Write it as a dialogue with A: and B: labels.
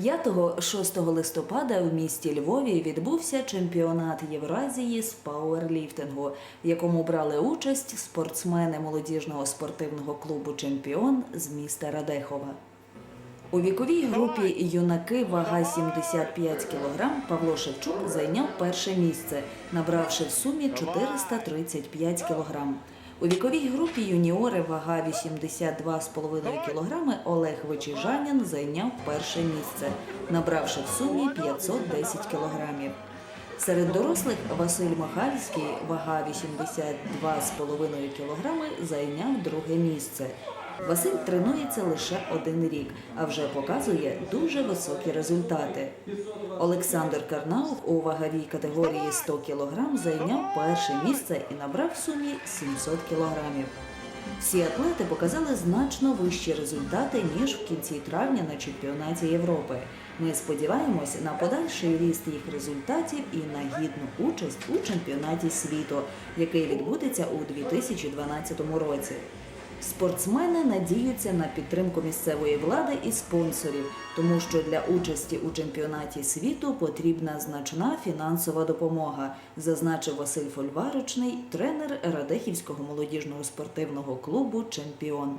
A: 5-6 листопада в місті Львові відбувся чемпіонат Євразії з пауерліфтингу, в якому брали участь спортсмени молодіжного спортивного клубу Чемпіон з міста Радехова. У віковій групі юнаки вага 75 кг Павло Шевчук зайняв перше місце, набравши в сумі 435 кг. У віковій групі юніори вага 82,5 кг Олег Вичижанін зайняв перше місце, набравши в сумі 510 кг. Серед дорослих Василь Махальський, вага 82,5 кг, зайняв друге місце. Василь тренується лише один рік, а вже показує дуже високі результати. Олександр Карнаух у ваговій категорії 100 кг зайняв перше місце і набрав в сумі 700 кг. Всі атлети показали значно вищі результати ніж в кінці травня на чемпіонаті Європи. Ми сподіваємось на подальший ріст їх результатів і на гідну участь у чемпіонаті світу, який відбудеться у 2012 році. Спортсмени надіються на підтримку місцевої влади і спонсорів, тому що для участі у чемпіонаті світу потрібна значна фінансова допомога, зазначив Василь Фольварочний, тренер Радехівського молодіжного спортивного клубу Чемпіон.